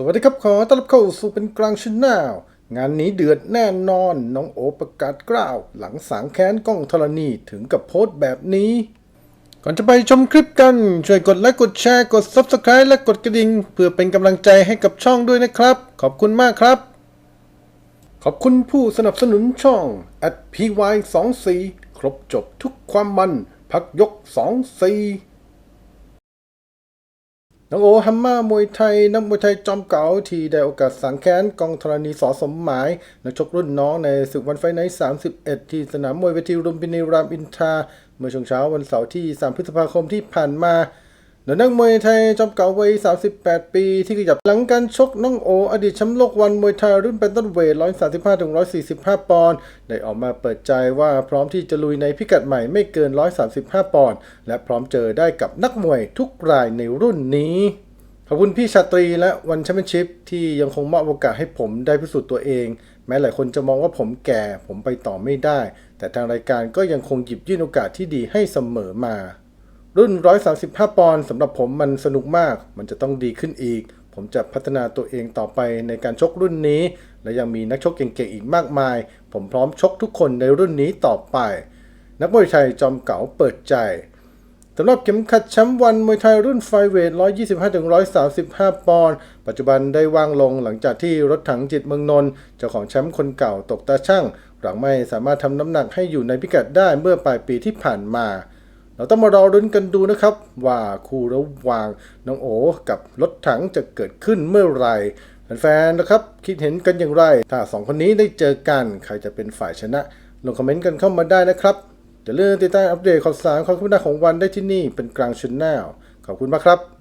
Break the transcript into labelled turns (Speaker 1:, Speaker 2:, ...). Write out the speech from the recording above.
Speaker 1: สวัสดีครับขอต้อนรับเข้าสู่เป็นกลางชแนลงานนี้เดือดแน่นอนน้องโอประกาศกล้าว หลังสางแค้นกล้องธรณีถึงกับโพสต์แบบนี้ ก่อนจะไปชมคลิปกัน ช่วยกดไลค์กดแชร์กด Subscribe และกดกระดิ่งเพื่อเป็นกำลังใจให้กับช่องด้วยนะครับ ขอบคุณมากครับ ขอบคุณผู้สนับสนุนช่อง at py 2 4ครบจบทุกความมัน พักยก 2 4 น้องโอฮัมมามวยไทยนักมวยไทยจอมเก๋าที่ได้โอกาสสังแค้นกองธรณีสอสมหมายนักชกรุ่นน้องในศึกวันไฟไนท์31 ที่สนามมวยเวทีรุมพินีรามอินทราเมื่อช่วงเช้าวันเสาร์ที่ 3 พฤษภาคมที่ผ่านมา ดนักมวยไทยจอมเก๋าวัย 38 ปี ที่ขยับหลังการชกน้องโอ อดีตแชมป์โลกวันมวยไทยรุ่นเป็นต้นเวท 135-145 ปอนด์ได้ออกมาเปิดใจว่าพร้อมที่จะลุยในพิกัดใหม่ไม่เกิน 135 ปอนด์และพร้อมเจอได้กับนักมวยทุกรายในรุ่นนี้ขอบคุณพี่ชาตรีและวันแชมเปี้ยนชิพที่ยังคงมอบโอกาสให้ผมได้พิสูจน์ตัวเอง แม้หลายคนจะมองว่าผมแก่ผมไปต่อไม่ได้ แต่ทางรายการก็ยังคงหยิบยื่นโอกาสที่ดีให้เสมอมา รุ่น 135 ปอนด์สำหรับผมมันสนุกมาก มันจะต้องดีขึ้นอีก ผมจะพัฒนาตัวเองต่อไปในการชกรุ่นนี้ และยังมีนักชกเก่งๆอีกมากมาย ผมพร้อมชกทุกคนในรุ่นนี้ต่อไป นักมวยไทยจอมเก๋าเปิดใจสำหรับเข็มขัดแชมป์วันมวยไทยรุ่นไฟเวท 125-135 ปอนด์ ปัจจุบันได้ว่างลงหลังจากที่รถถังจิตเมืองนนท์เจ้าของแชมป์คนเก่าตกตาช่างหลังไม่สามารถทำน้ำหนักให้อยู่ในพิกัดได้เมื่อปลายปีที่ผ่านมา เราต้องมารอรุ้นกันดูนะครับ ว่าคู่ระหว่างน้องโอกับรถถังจะเกิดขึ้นเมื่อไหร่แฟนๆนะครับ คิดเห็นกันอย่างไร ถ้าสองคนนี้ได้เจอกัน ใครจะเป็นฝ่ายชนะ ลงคอมเมนต์กันเข้ามาได้นะครับอย่าลืมติดตามอัปเดตข่าวสารความคืบหน้าของวันได้ที่นี่เป็นกลางชนแนลขอบคุณมากครับ